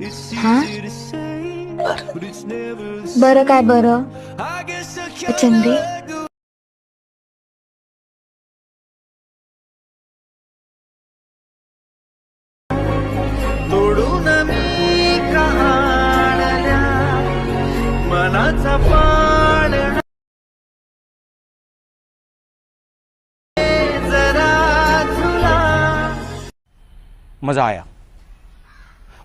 हा? बरं. काय बरं? चंद्री? तोडून मी का आणल्या मनाचा पाण जरा तुला मज़ा आया.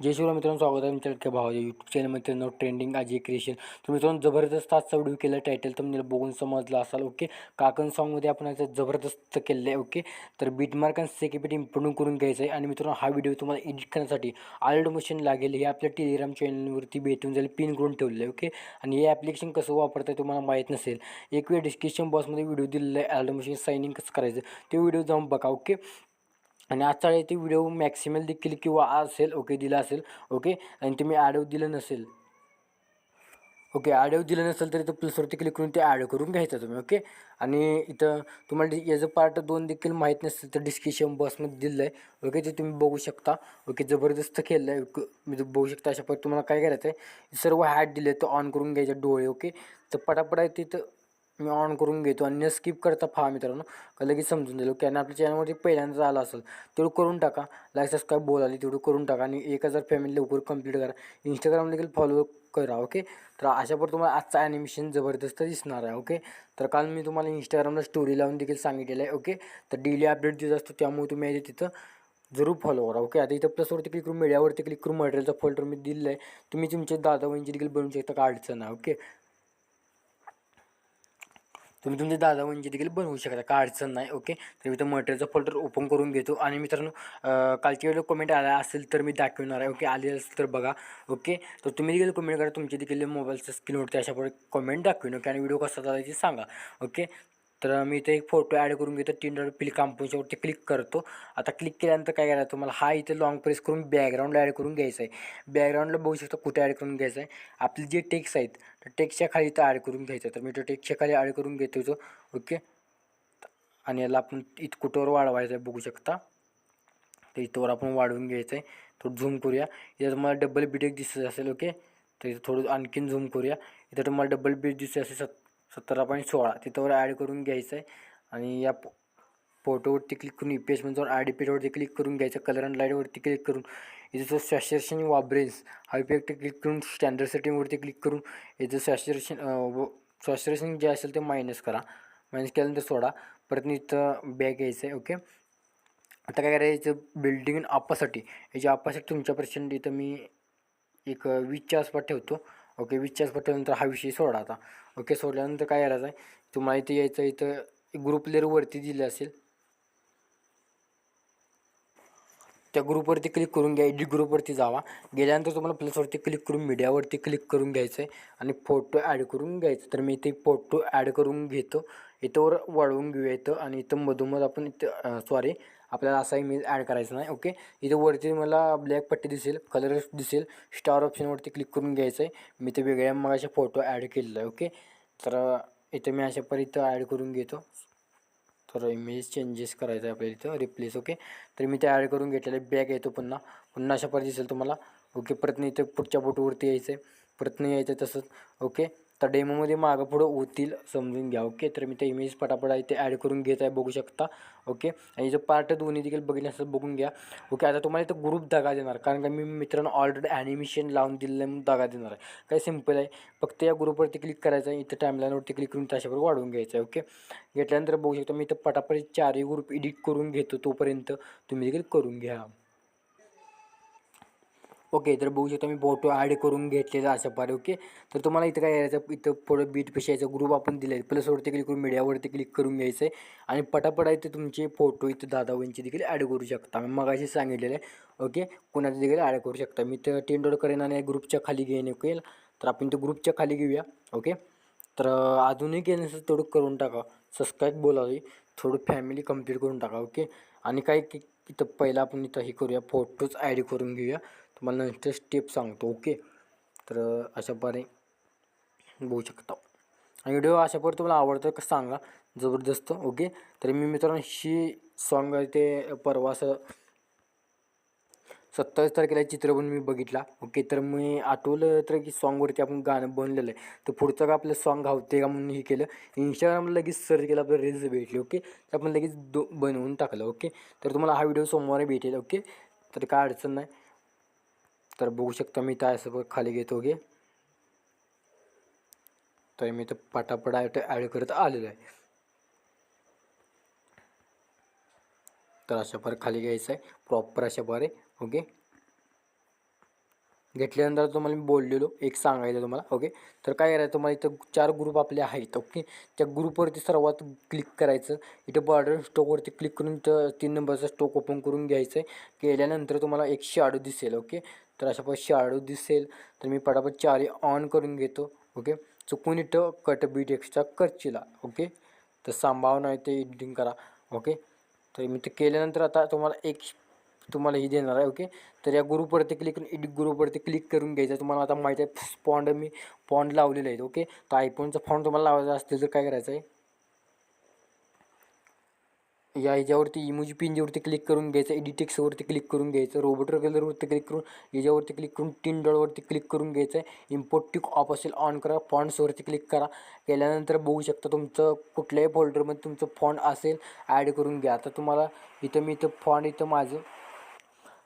जय शिवराय मित्रांनो स्वागत आहे तुमच्या लडक्या भावाच्या यूट्यूब चॅनल मित्रांनो ट्रेंडिंग आज क्रिएशन तर मित्रांनो जबरदस्त आजचा व्हिडिओ केला टायटल तुम्हाला म्हणजे बघून समजला असाल ओके काकण सॉंगमध्ये आपण आता जबरदस्त केलेलं आहे ओके तर बीटमार्क आणि सेक्युरिटी इम्प्रूव्ह करून घ्यायचं आहे. आणि मित्रांनो हा व्हिडिओ तुम्हाला एडिट करण्यासाठी आल्ड मशीन लागेल. हे आपल्या टेलिग्राम चॅनलवरती भेटून जाईल पिन करून ठेवलेलं आहे ओके आणि हे ॲप्लिकेशन कसं वापरतं आहे तुम्हाला माहीत नसेल एक वेळ डिस्क्रिप्शन बॉक्समध्ये व्हिडिओ दिलेला आहे. आल्ड मशीन सायनिंग कसं करायचं ते व्हिडिओ जाऊन बघा ओके आणि आजचा ते व्हिडिओ मॅक्सिमल देखील किंवा असेल ओके दिला असेल ओके आणि तुम्ही ॲडव दिलं नसेल ओके ॲडव दिलं नसेल तर इथं प्लसवरती क्लिक करून ते ॲड करून घ्यायचं तुम्ही ओके आणि इथं तुम्हाला याचं पार्ट दोन देखील माहीत नसेल तर डिस्क्रिप्शन बॉक्समध्ये दिलं आहे ओके ते तुम्ही बघू शकता ओके जबरदस्त केलं आहे म्हणजे मी बघू शकता अशा पद्धती तुम्हाला काय करायचं आहे सर्व हॅट दिले तर ऑन करून घ्यायचे डोळे ओके तर पटापट आहे तिथं मी ऑन करून घेतो आणि न स्किप करता पहा मित्रांनो का लगेच समजून जाईल. ओके आणि आपल्या चॅनलवरती पहिल्यांदा आला असेल तेवढं करून टाका. लाईक सबस्क्राईब बोलाली तेवढं करून टाका आणि एक हजार फॅमिली लवकर कंप्लीट करा. इंस्टाग्राम देखील फॉलो करा ओके तर अशा पर तुम्हाला आजचा ॲनिमेशन जबरदस्त दिसणार आहे ओके तर काल मी तुम्हाला इंस्टाग्रामला स्टोरी लावून देखील सांगितलेलं आहे ओके तर डेली अपडेट देत असतो त्यामुळे तुम्ही आहे तिथं जरूर फॉलो करा ओके आता इथं प्लसवरती क्लिक करून मीडियावरती क्लिक करून मटेरियलचा फोल्डर मी दिलेला आहे. तुम्ही तुमचे दादा वहिनी देखील बनवू शकता का अडचण आहे ओके तुम्ही तुमचे दादा म्हणजे देखील बनवू शकता. काय अडचण नाही ओके? तर मी तर मटेरियलचा फोल्डर ओपन करून घेतो आणि मित्रांनो कालची व्हिडिओ कमेंट आला असेल तर मी दाखवणार आहे ओके? आले असेल तर बघा ओके? तर तुम्ही देखील कमेंट करा तुमचे देखील मोबाईलचं स्क्रीनवरती अशा प्रकारे कमेंट दाखवेन ओके? आणि व्हिडिओ कसा चालायची सांगा ओके? तर मी इथे एक फोटो ॲड करून घेतो. तीन डॉट पिल कांपोच्यावरती क्लिक करतो. आता क्लिक केल्यानंतर काय करायचं तुम्हाला? हा इथे लॉंग प्रेस करून बॅकग्राऊंडला ॲड करून घ्यायचं आहे. बॅकग्राऊंडला बघू शकता कुठे ॲड करून घ्यायचं आहे. आपले जे टेक्स आहेत तर टेक्सच्या खाली इथं ॲड करून घ्यायचं आहे. तर मी तो टेक्सच्या खाली ॲड करून घेतो तो ओके आणि याला आपण इथं कुठंवर वाढवायचं आहे बघू शकता. तर इथंवर आपण वाढवून घ्यायचं आहे. थोडं झूम करूया. इथं तुम्हाला डबल बीटेक दिसत असेल ओके तर इथं थोडं आणखीन झूम करूया. इथं तुम्हाला डबल बीट दिसत असेल सत सतरा पॉईंट सोळा. तिथंवर ॲड करून घ्यायचं आहे आणि या फोटोवरती क्लिक करून ई पी एचमध्ये जाऊन आय डी पीवरती क्लिक करून घ्यायचं. कलर अँड लाईटवरती क्लिक करून. इथं जो सॅचुरेशन वाब्रेन्स हा इफेक्ट क्लिक करून स्टँडर्ड सेटिंगवरती क्लिक करून इथं सॅचुरेशन व जे असेल ते मायनस करा. मायनस केल्यानंतर सोडा. परत इथं बॅग घ्यायचं आहे ओके आता काय करायचं बिल्डिंग आपासाठी याच्या आपासाठी तुमच्या पर्सेंट इथं मी एक वीसच्या आसपास ठेवतो. ओके वीसच्या आसपास ठेवल्यानंतर हा विषय सोडा आता. ओके सोडल्यानंतर काय करायचं आहे? तुम्हाला इथे यायचं इथं ग्रुप लेअरवरती दिलं असेल. त्या ग्रुपवरती क्लिक करून घ्या एडिट ग्रुपवरती जावा. गेल्यानंतर तुम्हाला प्लसवरती क्लिक करून मीडियावरती क्लिक करून घ्यायचं आहे आणि फोटो ॲड करून घ्यायचं. तर मी इथे फोटो ॲड करून घेतो. इथंवर वाढवून घेऊया इथं आणि इथं मधोमध आपण इथं सॉरी आपल्याला असा इमेज ॲड करायचा नाही ओके इथं वरती मला ब्लॅक पट्टी दिसेल कलर दिसेल स्टार ऑप्शनवरती क्लिक करून घ्यायचं आहे मी ते वेगळ्या मग असे फोटो ॲड केलेला आहे ओके तर इथं मी अशा पर इथं ॲड करून घेतो. तर इमेज चेंजेस करायचं आहे आपल्याला इथं रिप्लेस ओके तर मी ते ॲड करून घेतलेलं बॅग येतो पुन्हा. पुन्हा अशा पर दिसेल तुम्हाला ओके परत नाही इथं पुढच्या फोटोवरती यायचं आहे परत नाही यायचं तसंच ओके तर डेमोमध्ये मागं पुढं होतील समजून घ्या. ओके तर मी ते इमेज पटापट आहे ते ॲड करून घेत आहे बघू शकता. ओके आणि जो पार्ट दोन्ही देखील बघितलं असं बघून घ्या. ओके आता तुम्हाला इथं ग्रुप दगा देणार. कारण का मी मित्रांनो ऑलरेडी ॲनिमेशन लावून दिलेलं म्हणून दगा देणार आहे. काय सिंपल आहे. फक्त या ग्रुपवरती क्लिक करायचं आहे. इथं टाईमलाईनवरती क्लिक करून त्याच्याबरोबर वाढवून घ्यायचं आहे. ओके घेतल्यानंतर बघू शकता मी इथं पटापट चारही ग्रुप एडिट करून घेतो तोपर्यंत. तुम्ही देखील करून घ्या. ओके तर बघू शकता मी फोटो ॲड करून घेतलेला अशा पारे ओके? तर तुम्हाला इथं काय यायचं इथं पुढं बीट पेशी याचा ग्रुप आपण दिला आहे प्लसवरती क्लिक करून मीडियावरती क्लिक करून घ्यायचं आहे आणि पटापटा इथे तुमचे फोटो इथं दादा देखील ॲड करू शकता. मी मगाशी सांगितलेलं आहे ओके? कोणाचे देखील ॲड करू शकता. मी तर टेन डॉट करेन आणि ग्रुपच्या खाली घेईन ओके? तर आपण ते ग्रुपच्या खाली घेऊया ओके? तर अजूनही केलं थोडं तेवढं करून टाका. सबस्क्राईब बोलावी थोडं फॅमिली कंप्लीट करून टाका ओके? आणि काय की इथं पहिलं आपण इथं हे करूया फोटोज ॲड करून घेऊया. तुम्हाला नंतर स्टेप सांगतो ओके? तर अशा प्रकारे बघू शकता. आणि व्हिडिओ अशा प्रकारे तुम्हाला आवडतं का सांगा जबरदस्त ओके? तर मी मित्रांनो ही सॉन्ग ते परवा असं सत्तावीस तारखेला चित्रपट मी बघितला ओके? तर मी आठवलं तर की सॉन्गवरती आपण गाणं बनलेलं आहे. तर पुढचं का आपलं सॉन्ग हवते का म्हणून हे केलं इंस्टाग्रामला लगेच सर्च केलं आपलं रील्स भेटली ओके? तर आपण लगेच दो बनवून टाकलं ओके? तर तुम्हाला हा व्हिडिओ सोमवारी भेटेल ओके? तर काय अडचण नाही. तर बघू शकता मी त्या असं खाली घेतो गे तर मी तर पटापट आयट ॲड करत आलेलो आहे. तर अशा प्रकारे खाली घ्यायचं आहे. प्रॉपर अशा प्रकारे ओके घेतल्यानंतर तुम्हाला मी बोललेलो एक सांगायचं तुम्हाला ओके तर काय करायचं तुम्हाला इथं चार ग्रुप आपले आहेत ओके त्या ग्रुपवरती सर्वात क्लिक करायचं इथं बॉर्डर स्टोकवरती क्लिक करून तीन नंबरचा स्टोक ओपन करून घ्यायचं आहे. केल्यानंतर तुम्हाला एक शाडू दिसेल ओके तर अशा पण शाडू दिसेल. तर मी पटापट चारी ऑन करून घेतो ओके चुकून इथं कट बीट एक्स्ट्रा करचिला ओके तर सांभाव नाही ते एडिटिंग करा ओके तर मी ते केल्यानंतर आता तुम्हाला एक तुम्हाला ही देणार आहे ओके तर या ग्रुपवरती क्लिक करून एडिट ग्रुपवरती क्लिक करून घ्यायचं. तुम्हाला आता माहिती आहे स्पॉन्ड मी पॉन्ड लावलेले आहेत ओके तर आयफोनचा फॉन्ड तुम्हाला लावायचा असतील तर काय करायचं आहे? या ह्याच्यावरती इमोजी पिंजवरती क्लिक करून घ्यायचं एडिटेक्सवरती क्लिक करून घ्यायचं रोबोटर कलरवरती क्लिक करून याच्यावरती क्लिक करून तीन डॉलवरती क्लिक करून घ्यायचं. आहे इम्पोर्ट टिक ऑफ असेल ऑन करा फॉन्ट्सवरती क्लिक करा. केल्यानंतर बघू शकता तुमचं कुठल्याही फोल्डरमध्ये तुमचं फॉन्ट असेल ॲड करून घ्या. आता तुम्हाला इथं मी इथं फॉन्ट इथं माझं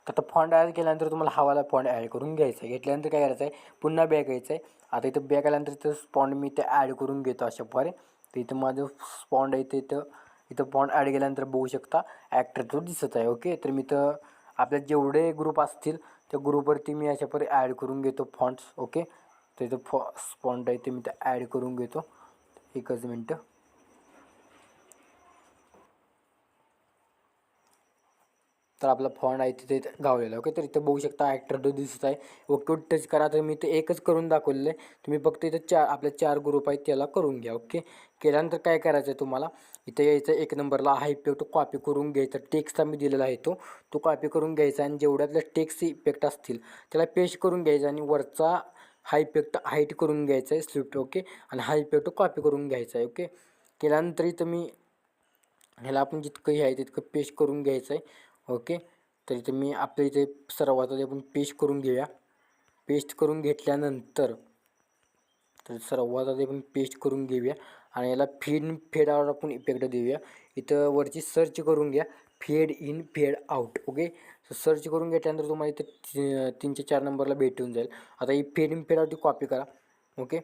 आता फॉन्ट ॲड केल्यानंतर तुम्हाला हवाला फॉन्ट ॲड करून घ्यायचं आहे. घेतल्यानंतर काय करायचं आहे? पुन्हा बॅक यायचं आहे. आता इथं बॅक आल्यानंतर इथं स्पॉन्ड मी इथं ॲड करून घेतो अशा प्रकारे. तर इथं माझं स्पॉन्ड आहे ते इथं इथं फॉन्ट ॲड केल्यानंतर बघू शकता ॲक्टर तो दिसत आहे ओके तर मी तर आपल्या जेवढे ग्रुप असतील त्या ग्रुपवरती मी अशा ॲड करून घेतो फॉन्ट्स ओके तर इथं फॉ स्पॉन्ट आहे ते मी तर ॲड करून घेतो. एकच मिनटं. तर आपला फॉन्ट आहे तिथे गावलेला ओके तर इथं बघू शकता ॲक्टर तो दिसत आहे. ओके टच करा तर मी ते एकच करून दाखवलेलं आहे. तुम्ही फक्त इथं चार आपल्या चार ग्रुप आहेत त्याला करून घ्या ओके केल्यानंतर काय करायचं आहे तुम्हाला? इथं यायचं एक नंबरला हा इफेक्ट कॉपी करून घ्यायचा. टेक्स्ट आम्ही दिलेला आहे तो. तो कॉपी करून घ्यायचा आणि जेवढ्यातले टेक्स्ट इफेक्ट असतील त्याला पेस्ट करून घ्यायचा आणि वरचा हा इफेक्ट हाईट करून घ्यायचा आहे स्विफ्ट ओके आणि हा इफेक्ट कॉपी करून घ्यायचा आहे ओके केल्यानंतर इथं मी ह्याला आपण जितकं हे आहे तितकं पेश करून घ्यायचं आहे ओके तर इथं मी आपल्या इथे सर्वात आधी आपण पेस्ट करून घेऊया. पेस्ट करून घेतल्यानंतर तर सर्वात आधी आपण पेस्ट करून घेऊया. आणि याला फेड फेड आउट आपण इफेक्ट देऊया. इथं वरची सर्च करून घ्या. Fade in fade out okay search करून घ्या त्यानंतर तुम्हाला इथं तीनशे चार नंबरला भेटून जाईल. आता ही fade in fade out copy करा. ओके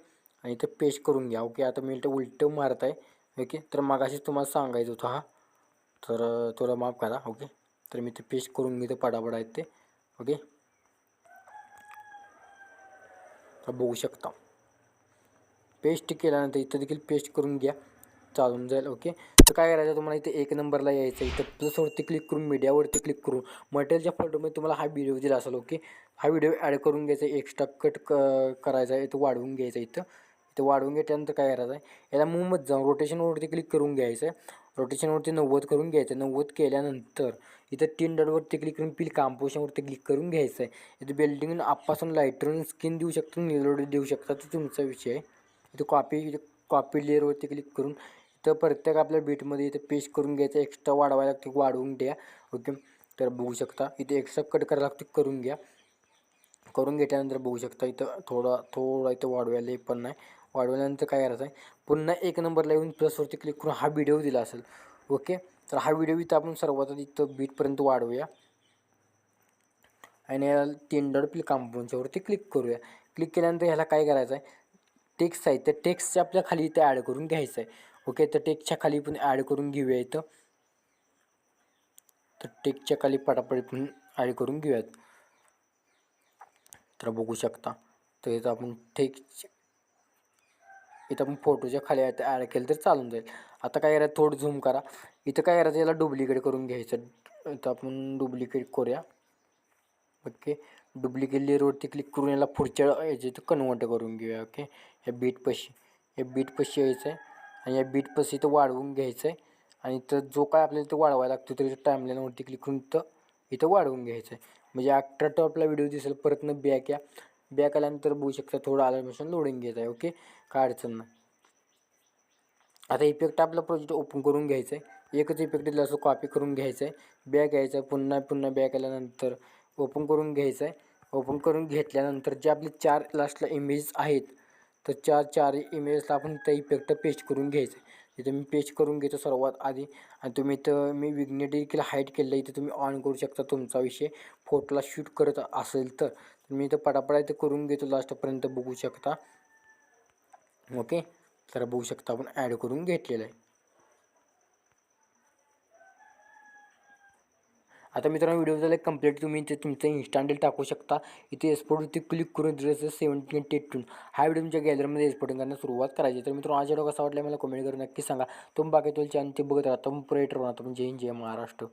आणि इथं पेस्ट करून घ्या. ओके आता मी इथं उलटं मारत आहे ओके तर मागाशीच तुम्हाला सांगायचं होतं हा. तर तुला थोडं माफ करा. ओके तर मी ते पेस्ट करून घेतो. पडापड आहेत ते. ओके बघू शकता. पेस्ट केल्यानंतर इथं देखील पेस्ट करून घ्या. चालून जाईल ओके तर काय करायचं तुम्हाला इथे एक नंबरला यायचं इथं प्लसवरती क्लिक करून मीडियावरती क्लिक करून मटेरियलच्या फोटोमध्ये तुम्हाला हा व्हिडिओ दिला असेल ओके हा व्हिडिओ ॲड करून घ्यायचा एक्स्ट्रा कट क करायचा आहे. इथं वाढवून घ्यायचा इथं. इथं वाढवून घेतल्यानंतर काय करायचं आहे? याला मूवमध्ये जाऊन रोटेशनवरती क्लिक करून घ्यायचं आहे. रोटेशनवरती नव्वद करून घ्यायचं नव्वद केल्यानंतर इथं तीन डॉटवरती क्लिक करून पिल काम्पोशनवरती क्लिक करून घ्यायचं आहे. इथं बिल्डिंग आपासून लाईटरून स्किन देऊ शकतो निलोड देऊ शकता तो तुमचा विषय आहे. इथं कॉपी इथं कॉपी लेअरवरती क्लिक करून इथं प्रत्येक आपल्या बीटमध्ये इथं पेस्ट करून घ्यायचं. एक्स्ट्रा वाढवायला लागते वाढवून द्या. ओके तर बघू शकता. इथे एक्स्ट्रा कट करायला लागते करून घ्या. करून घेतल्यानंतर बघू शकता इथं थोडा थोडा इथं वाढवायला पण नाही. वाढवल्यानंतर काय करायचं आहे? पुन्हा एक नंबरला येऊन प्लसवरती क्लिक करून हा व्हिडिओ दिला असेल. ओके तर हा व्हिडिओ इथं आपण सर्वात इथं बीटपर्यंत वाढवूया. आणि याला तीन डॉट प्ली कांपाऊंडच्यावरती क्लिक करूया. क्लिक केल्यानंतर ह्याला काय करायचं आहे? टेक्स्ट आहे त्या टेक्स्टच्या आपल्या खाली इथे ॲड करून घ्यायचं आहे. ओके तर टेक्स्टच्या खाली पण ॲड करून घेऊया इथं. तर टेक्स्टच्या खाली पटापट पण ॲड करून घेऊयात. तर बघू शकता तर इथं आपण टेक्स्ट इथं आपण फोटोच्या खाली ॲड केलं तर चालून जाईल. आता काय करायचं थोडं झूम करा. इथं काय करायचं याला डुप्लिकेट करून घ्यायचं. इथं आपण डुप्लिकेट करूया. ओके. डुप्लिकेट लेअरवरती क्लिक करून याला पुढच्या याच्यात कन्वर्ट करून घेऊया ओके. या बीटपाशी या बीटपाशी यायचं आहे आणि या बीटपाशी इथं वाढवून घ्यायचं आहे आणि तर जो काय आपल्याला इथं वाढवायला लागतो तर इथं टाईमलाईनवरती क्लिक करून इथं इथं वाढवून घ्यायचं आहे म्हणजे अठरा टॉपला व्हिडिओ दिसेल परतनं बॅक या. बॅक आल्यानंतर बघू शकता थोडं आल्यापासून लोडिंग घेत आहे ओके. काय अडचण नाही. आता इफेक्ट आपला प्रोजेक्ट ओपन करून घ्यायचं आहे एकच इफेक्ट दिला असं कॉपी करून घ्यायचं आहे बॅक घ्यायचं आहे पुन्हा पुन्हा बॅक आल्यानंतर ओपन करून घ्यायचं आहे ओपन करून घेतल्यानंतर जे आपले चार लास्टला इमेज आहेत तर चार चार इमेजला आपण त्या इफेक्ट पेस्ट करून घ्यायचं आहे इथं मी पेस्ट करून घेतो सर्वात आधी आणि तुम्ही इथं मी विग्नेट देखील हाईट केलं इथं तुम्ही ऑन करू शकता तुमचा विषय. फोटोला शूट करत असेल तर मी इथं पटापटा इथं करून घेतो लास्टपर्यंत बघू शकता. ओके तर बघू शकता आपण ॲड करून घेतलेलं आहे. आता मित्रांनो व्हिडिओ झाला कंप्लीट तुम्ही ते तुमचं इन्स्टांडेल टाकू शकता. इथे एक्सपोर्टवरती क्लिक करून दिलं सेवन्टीन टेटून हा व्हिडिओ तुमच्या गॅलरीमध्ये एक्सपोर्टिंग करण्यास सुरुवात करायची तर मित्रांनो आज व्हिडिओ कसा वाटला मला कमेंट करून नक्की सांगा. तुम्ही बाकी तुला चॅनल ते बघत राहता मग प्रेटर राहता म्हणजे जय हिंद, जय महाराष्ट्र.